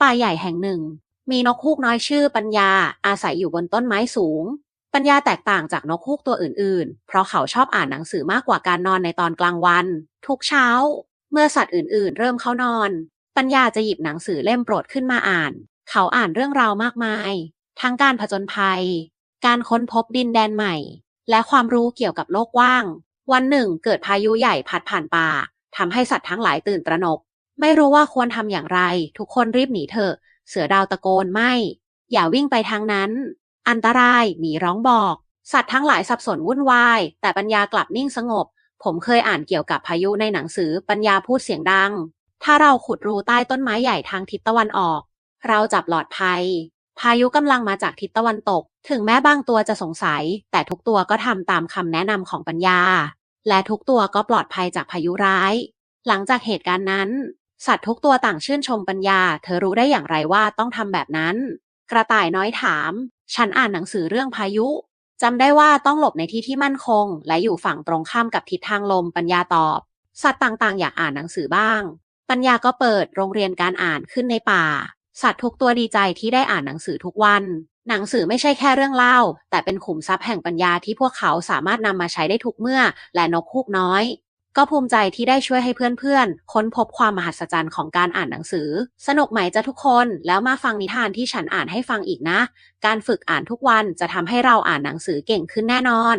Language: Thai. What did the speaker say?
ป่าใหญ่แห่งหนึ่ง มีนกฮูกน้อยชื่อปัญญาอาศัยอยู่บนต้นไม้สูง ปัญญาแตกต่างจากนกฮูกตัวอื่นๆ เพราะเขาชอบอ่านหนังสือมากกว่าการนอนในตอนกลางวัน ทุกเช้า เมื่อสัตว์อื่นๆ เริ่มเข้านอน ปัญญาจะหยิบหนังสือเล่มโปรดขึ้นมาอ่าน เขาอ่านเรื่องราวมากมาย ทั้งการผจญภัย การค้นพบดินแดนใหม่ และความรู้เกี่ยวกับโลกกว้าง วันหนึ่ง เกิดพายุใหญ่พัดผ่านป่าทำให้สัตว์ทั้งหลายตื่นตระหนก ไม่รู้ว่าควรทำอย่างไร ทุกคนรีบหนีเถอะ เสือดาวตะโกนไม่ อย่าวิ่งไปทางนั้น อันตรายหมีร้องบอก สัตว์ทั้งหลายสับสนวุ่นวาย แต่ปัญญากลับนิ่งสงบ ผมเคยอ่านเกี่ยวกับพายุในหนังสือปัญญาพูดเสียงดัง ถ้าเราขุดรูใต้ต้นไม้ใหญ่ทางทิศตะวันออก เราจับปลอดภัย พายุกำลังมาจากทิศตะวันตก ถึงแม้บางตัวจะสงสัย แต่ทุกตัวก็ทำตามคำแนะนำของปัญญา และทุกตัวก็ปลอดภัยจากพายุร้ายหลังจากเหตุการณ์นั้น สัตว์ทุกตัวต่างชื่นชมปัญญา เธอรู้ได้อย่างไรว่าต้องทำแบบนั้น กระต่ายน้อยถาม ฉันอ่านหนังสือเรื่องพายุจำได้ว่าต้องหลบในที่ที่มั่นคง และอยู่ฝั่งตรงข้ามกับทิศทางลมปัญญาตอบ สัตว์ต่างๆ อยากอ่านหนังสือบ้าง ปัญญาก็เปิดโรงเรียนการอ่านขึ้นในป่า สัตว์ทุกตัวดีใจที่ได้อ่านหนังสือทุกวัน หนังสือไม่ใช่แค่เรื่องเล่า แต่เป็นขุมทรัพย์แห่งปัญญาที่พวกเขาสามารถนำมาใช้ได้ทุกเมื่อ และนกฮูกน้อย ก็ภูมิใจที่ได้ช่วยให้เพื่อนๆ ค้นพบความมหัศจรรย์ของการอ่านหนังสือ สนุกไหมจะทุกคน แล้วมาฟังนิทานที่ฉันอ่านให้ฟังอีกนะ การฝึกอ่านทุกวันจะทำให้เราอ่านหนังสือเก่งขึ้นแน่นอน